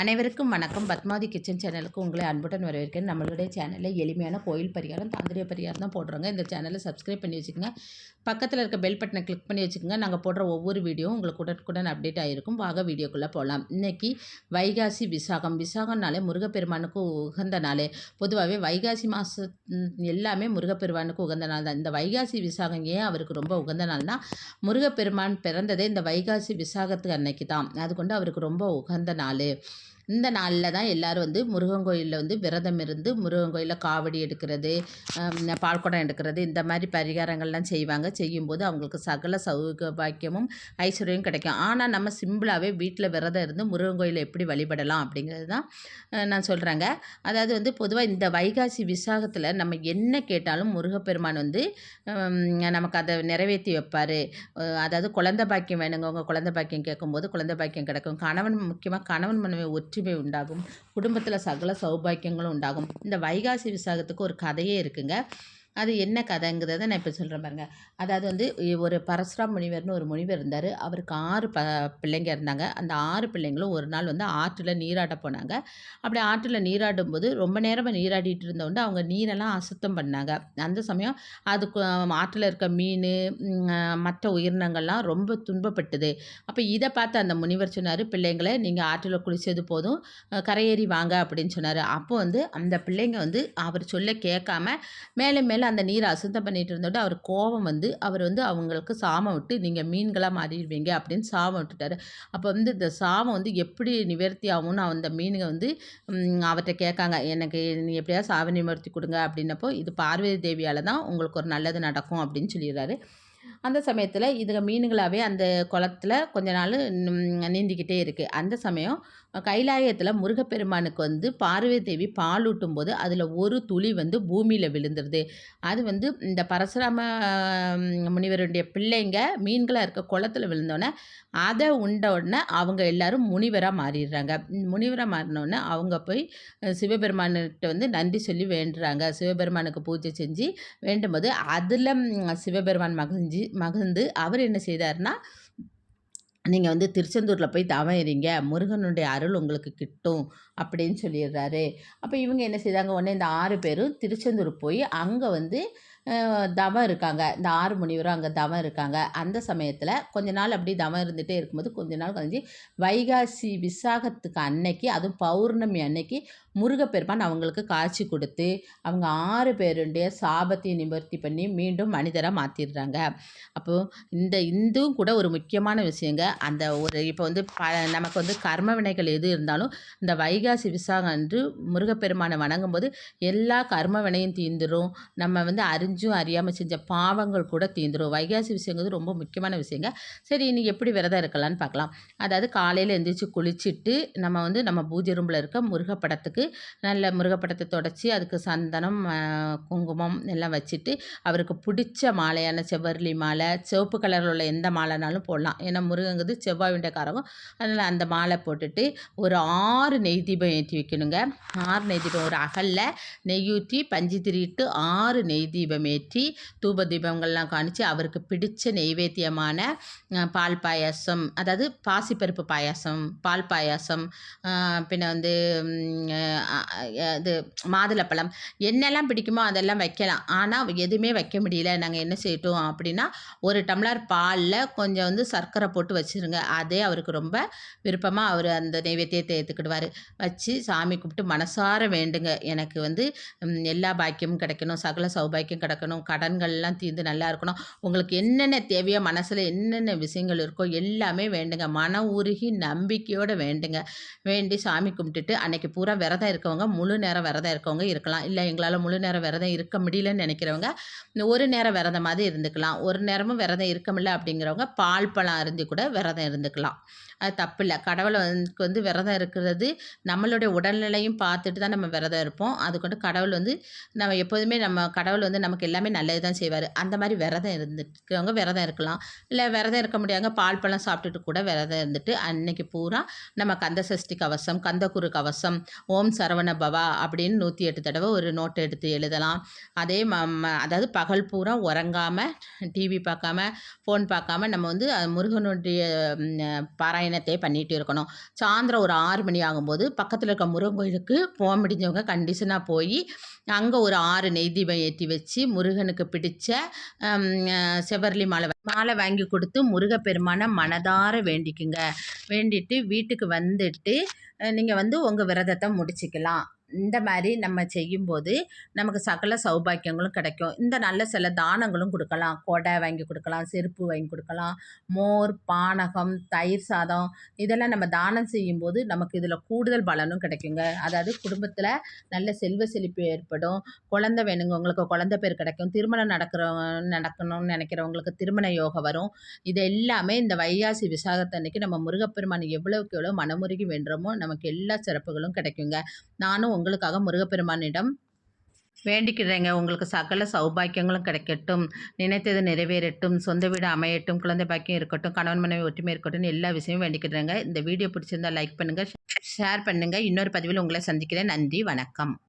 அனைவருக்கும் வணக்கம். பத்மாவதி கிச்சன் சேனலுக்கு உங்களை அன்புடன் வரவேற்கிறேன். நம்மளுடைய சேனலில் எளிமையான கோயில் பரிகாரம் தாந்திரிய பரிகாரம் தான் போடுறோங்க. இந்த சேனலை சப்ஸ்கிரைப் பண்ணி வச்சுக்கோங்க. பக்கத்தில் இருக்க பெல் பட்டனை கிளிக் பண்ணி வச்சுக்கோங்க. நாங்கள் போடுற ஒவ்வொரு வீடியோவும் உங்களுக்கு உடனுக்குடன் அப்டேட் ஆகிருக்கும் வாங்க வீடியோக்குள்ளே போகலாம் இன்றைக்கி வைகாசி விசாகம். விசாகம்னாலே முருகப்பெருமானுக்கு உகந்த நாள். பொதுவாகவே வைகாசி மாதம் எல்லாமே முருகப்பெருமானுக்கு உகந்த நாள் தான். இந்த வைகாசி விசாகம் ஏன் அவருக்கு ரொம்ப உகந்த நாள்னால் முருகப்பெருமான் பிறந்ததே இந்த வைகாசி விசாகத்துக்கு அன்னைக்கு தான். அது கொண்டு அவருக்கு ரொம்ப உகந்த நாள். இந்த நாளில் தான் எல்லோரும் வந்து முருகன் கோயிலில் வந்து விரதம் இருந்து முருகன் கோயிலில் காவடி எடுக்கிறது பால்குடம் எடுக்கிறது இந்த மாதிரி பரிகாரங்கள்லாம் செய்வாங்க. செய்யும்போது அவங்களுக்கு சகல சௌக பாக்கியமும் ஐஸ்வர்யம் கிடைக்கும். ஆனால் நம்ம சிம்பிளாகவே வீட்டில் விரதம் இருந்து முருகன் கோயிலை எப்படி வழிபடலாம் அப்படிங்கிறது தான் நான் சொல்கிறேங்க அதாவது வந்து பொதுவாக இந்த வைகாசி விசாகத்தில் நம்ம என்ன கேட்டாலும் முருகப்பெருமான் வந்து நமக்கு அதை நிறைவேற்றி வைப்பார். அதாவது குழந்தை பாக்கியம் வேணுங்க உங்கள் குழந்தை பாக்கியம் கேட்கும்போது குழந்தை பாக்கியம் கிடைக்கும். கணவன் முக்கியமாக கணவன் மனைவி ஒற்றி ஒற்றுமை உண்டாகும். குடும்பத்தில் சகல சௌபாக்கியங்களும் உண்டாகும். இந்த வைகாசி விசாகத்துக்கு ஒரு கதையே இருக்குங்க. அது என்ன கதைங்கிறத நான் இப்போ சொல்கிறேன் பாருங்க. அதாவது வந்து ஒரு பரசுராம் முனிவர்னு ஒரு முனிவர் இருந்தார். அவருக்கு ஆறு ப பிள்ளைங்க இருந்தாங்க. அந்த ஆறு பிள்ளைங்களும் ஒரு நாள் வந்து ஆற்றில் நீராட போனாங்க. அப்படி ஆற்றில் நீராடும் போது ரொம்ப நேரமாக நீராடிட்டு இருந்தவொண்டு அவங்க நீரெல்லாம் அசுத்தம் பண்ணாங்க. அந்த சமயம் அதுக்கு ஆற்றில் இருக்க மீன் மற்ற உயிரினங்கள்லாம் ரொம்ப துன்பப்பட்டது. அப்போ இதை பார்த்து அந்த முனிவர் சொன்னார் பிள்ளைங்களை நீங்கள் ஆற்றில் குளித்தது போதும். கரையேறி வாங்க அப்படின்னு சொன்னார். அப்போ வந்து அந்த பிள்ளைங்க வந்து அவர் சொல்ல கேட்காம மேலே மேலே அந்த நீரை அசுத்தம் பண்ணிட்டு இருந்தோட அவர் கோபம் வந்து அவர் வந்து அவங்களுக்கு சாமம் விட்டு நீங்கள் மீன்களாக மாறிடுவீங்க அப்படின்னு சாமம் விட்டுட்டாரு. அப்போ வந்து இந்த சாமம் வந்து எப்படி நிவர்த்தி ஆகும்னு அந்த மீனுங்க வந்து அவர்கிட்ட கேட்காங்க. எனக்கு நீ எப்படியாவது சாப நிவர்த்தி கொடுங்க அப்படின்னப்போ இது பார்வதி தேவியால் தான் உங்களுக்கு ஒரு நல்லது நடக்கும் அப்படின்னு சொல்லிடுறாரு. அந்த சமயத்தில் இதுக மீனுங்களாகவே அந்த குளத்துல கொஞ்ச நாள் நீந்திக்கிட்டே இருக்குது அந்த சமயம் கைலாயத்தில் முருகப்பெருமானுக்கு வந்து பார்வை தேவி பால் ஊட்டும்போது அதில் ஒரு துளி வந்து பூமியில் விழுந்துருது. அது வந்து இந்த பரசுராம முனிவருடைய பிள்ளைங்க மீன்களாக இருக்க குளத்தில் விழுந்தோடனே அதை உண்ட உடனே அவங்க எல்லாரும் முனிவராக மாறிடுறாங்க. முனிவராக மாறினோடனே அவங்க போய் சிவபெருமான்கிட்ட வந்து நன்றி சொல்லி வேண்டுறாங்க. சிவபெருமானுக்கு பூஜை செஞ்சு வேண்டும் போது அதில் சிவபெருமான் மகிழ்ஞ்சி மகிழ்ந்து அவர் என்ன செய்தார்னா நீங்கள் வந்து திருச்செந்தூரில் போய் தவம் இருங்க முருகனுடைய அருள் உங்களுக்கு கிட்டும் அப்படின்னு சொல்லிடுறாரு. அப்போ இவங்க என்ன செய்தாங்க? உடனே இந்த ஆறு பேரும் திருச்செந்தூர் போய் அங்கே வந்து தவம் இருக்காங்க. இந்த ஆறு முனிவரும் அங்கே தவம் இருக்காங்க. அந்த சமயத்தில் கொஞ்ச நாள் அப்படி தவம் இருந்துகிட்டே இருக்கும்போது கொஞ்ச நாள் கழிஞ்சு வைகாசி விசாகத்துக்கு அன்னைக்கு அதுவும் பௌர்ணமி அன்னைக்கு முருகப்பெருமான் அவங்களுக்கு காட்சி கொடுத்து அவங்க ஆறு பேருடைய சாபத்தை நிவர்த்தி பண்ணி மீண்டும் மனிதராக மாற்றிடுறாங்க அப்போது இந்த இந்துவும் கூட ஒரு முக்கியமான விஷயங்க. அந்த ஒரு இப்போ வந்து ப நமக்கு வந்து கர்ம வினைகள் எது இருந்தாலும் இந்த வைகாசி விசாகம் அன்று முருகப்பெருமானை வணங்கும்போது எல்லா கர்ம வினையும் தீந்துடும் நம்ம வந்து அறிஞ்சும் அறியாமல் செஞ்ச பாவங்கள் கூட தீந்துடும் வைகாசி விஷயங்கிறது ரொம்ப முக்கியமான விஷயங்க. சரி இன்றைக்கி எப்படி விரதம் இருக்கலாம்னு பார்க்கலாம். அதாவது காலையில் எழுந்திரிச்சு குளிச்சுட்டு நம்ம வந்து நம்ம பூஜை ரூமில் இருக்க முருகப்படத்துக்கு நல்ல முருகப்படத்தை தொடச்சி அதுக்கு சந்தனம் குங்குமம் எல்லாம் வச்சுட்டு அவருக்கு பிடிச்ச மாலையான செவ்வரளி மாலை சிவப்பு கலரில் உள்ள எந்த மாலைனாலும் போடலாம். ஏன்னா முருகங்கிறது செவ்வாய் விண்டக்காரகம் அதனால் அந்த மாலை போட்டுட்டு ஒரு ஆறு நெய் தீபம் ஏற்றி வைக்கணுங்க. ஆறு நெய் தீபம் ஒரு அகலில் நெய் ஊற்றி பஞ்சு திரிட்டு ஆறு நெய் தீபம் ஏற்றி தூப தீபங்கள்லாம் காணிச்சு அவருக்கு பிடிச்ச நெய்வேத்தியமான பால் பாயாசம் அதாவது பாசிப்பருப்பு பாயாசம் பால் பாயாசம் பின்ன வந்து இது மாதுளப்பழம் என்னெல்லாம் பிடிக்குமோ அதெல்லாம் வைக்கலாம். ஆனால் எதுவுமே வைக்க முடியல. நாங்கள் என்ன செய்யட்டும் அப்படின்னா ஒரு டம்ளர் பாலில் கொஞ்சம் வந்து சர்க்கரை போட்டு வச்சுருங்க. அதே அவருக்கு ரொம்ப விருப்பமாக அவர் அந்த நைவேத்தியத்தை ஏற்றுக்கிடுவார் வச்சு சாமி கூப்பிட்டு மனசார வேண்டுங்க. எனக்கு வந்து எல்லா பாக்கியமும் கிடைக்கணும். சகல சௌபாக்கியம் கிடைக்கணும் கடன்கள்லாம் தீர்ந்து நல்லா இருக்கணும். உங்களுக்கு என்னென்ன தேவையோ மனசில் என்னென்ன விஷயங்கள் இருக்கோ எல்லாமே வேண்டுங்க. மன உருகி நம்பிக்கையோடு வேண்டுங்க. வேண்டி சாமி கும்பிட்டுட்டு அன்னைக்கு பூரா விரதம் இருக்கவங்க முழு நேரம் விரதம் இருக்கவங்க இருக்கலாம். இல்லை எங்களால் முழு நேரம் விரதம் இருக்க முடியலன்னு நினைக்கிறவங்க ஒரு நேரம் விரதம் மாதிரி இருந்துக்கலாம். ஒரு நேரமும் விரதம் இருக்க முடியல அப்படிங்கிறவங்க பால் பழம் அருந்தி கூட விரதம் இருந்துக்கலாம். அது தப்பு இல்லை. கடவுளை வந்து விரதம் இருக்கிறது நம்மளுடைய உடல்நிலையும் பார்த்துட்டு தான் நம்ம விரதம் இருப்போம். அது கொண்டு கடவுள் வந்து நம்ம எப்போதுமே நம்ம கடவுள் வந்து நமக்கு நமக்கு எல்லாமே நல்லது தான் செய்வார். அந்த மாதிரி விரதம் இருந்துக்கிறவங்க விரதம் இருக்கலாம். இல்லை விரதம் இருக்க முடியாங்க பால் பழம் சாப்பிட்டுட்டு கூட விரதம் இருந்துட்டு அன்னைக்கு பூரா நம்ம கந்த சஷ்டி கவசம் கந்தகுரு கவசம் ஓம் சரவண பவா அப்படின்னு நூற்றி எட்டு தடவை ஒரு நோட்டை எடுத்து எழுதலாம். அதே ம அதாவது பகல் பூரா உறங்காமல் டிவி பார்க்காம ஃபோன் பார்க்காம நம்ம வந்து முருகனுடைய பாராயணத்தை பண்ணிகிட்டு இருக்கணும். சாயந்தரம் ஒரு ஆறு மணி ஆகும்போது பக்கத்தில் இருக்க முருகன் கோயிலுக்கு போக முடிஞ்சவங்க கண்டிஷனாக போய் அங்கே ஒரு ஆறு நெய் தீபம் ஏற்றி வச்சு முருகனுக்கு பிடிச்ச செவர்லி மாலை மாலை வாங்கி கொடுத்து முருகப்பெருமானை மனதார வேண்டிக்குங்க. வேண்டிட்டு வீட்டுக்கு வந்துட்டு நீங்கள் வந்து உங்கள் விரதத்தை முடிச்சுக்கலாம். இந்த மாதிரி நம்ம செய்யும்போது நமக்கு சகல சௌபாக்கியங்களும் கிடைக்கும். இந்த நல்ல சில தானங்களும் கொடுக்கலாம். கொடை வாங்கி கொடுக்கலாம் செருப்பு வாங்கி கொடுக்கலாம் மோர் பானகம் தயிர் சாதம் இதெல்லாம் நம்ம தானம் செய்யும்போது நமக்கு இதில் கூடுதல் பலனும் கிடைக்குங்க. அதாவது குடும்பத்தில் நல்ல செல்வ செழிப்பு ஏற்படும். குழந்தை வேணுங்க உங்களுக்கு குழந்தை பேர் கிடைக்கும். திருமணம் நடக்கிறவங்க நடக்கணும்னு நினைக்கிறவங்களுக்கு திருமண யோகம் வரும். இது எல்லாமே இந்த வைகாசி விசாகத்தன்னைக்கு நம்ம முருகப்பெருமான் எவ்வளோக்கு எவ்வளோ மனமுருகி வேண்டுறோமோ நமக்கு எல்லா சிறப்புகளும் கிடைக்குங்க. நானும் உங்களுக்காக முருகப்பெருமானிடம் வேண்டிக்கிறேங்க. உங்களுக்கு சகல சௌபாக்கியங்களும் கிடைக்கட்டும். நினைத்தது நிறைவேறட்டும். சொந்த வீடு அமையட்டும். குழந்தை பாக்கியம் இருக்கட்டும். கணவன் மனைவி ஒற்றுமை இருக்கட்டும். எல்லா விஷயமும் வேண்டிக்கிறேங்க. இந்த வீடியோ பிடிச்சிருந்தா லைக் பண்ணுங்கள் ஷேர் பண்ணுங்கள் இன்னொரு பதிவில் உங்களை சந்திக்கிறேன். நன்றி வணக்கம்.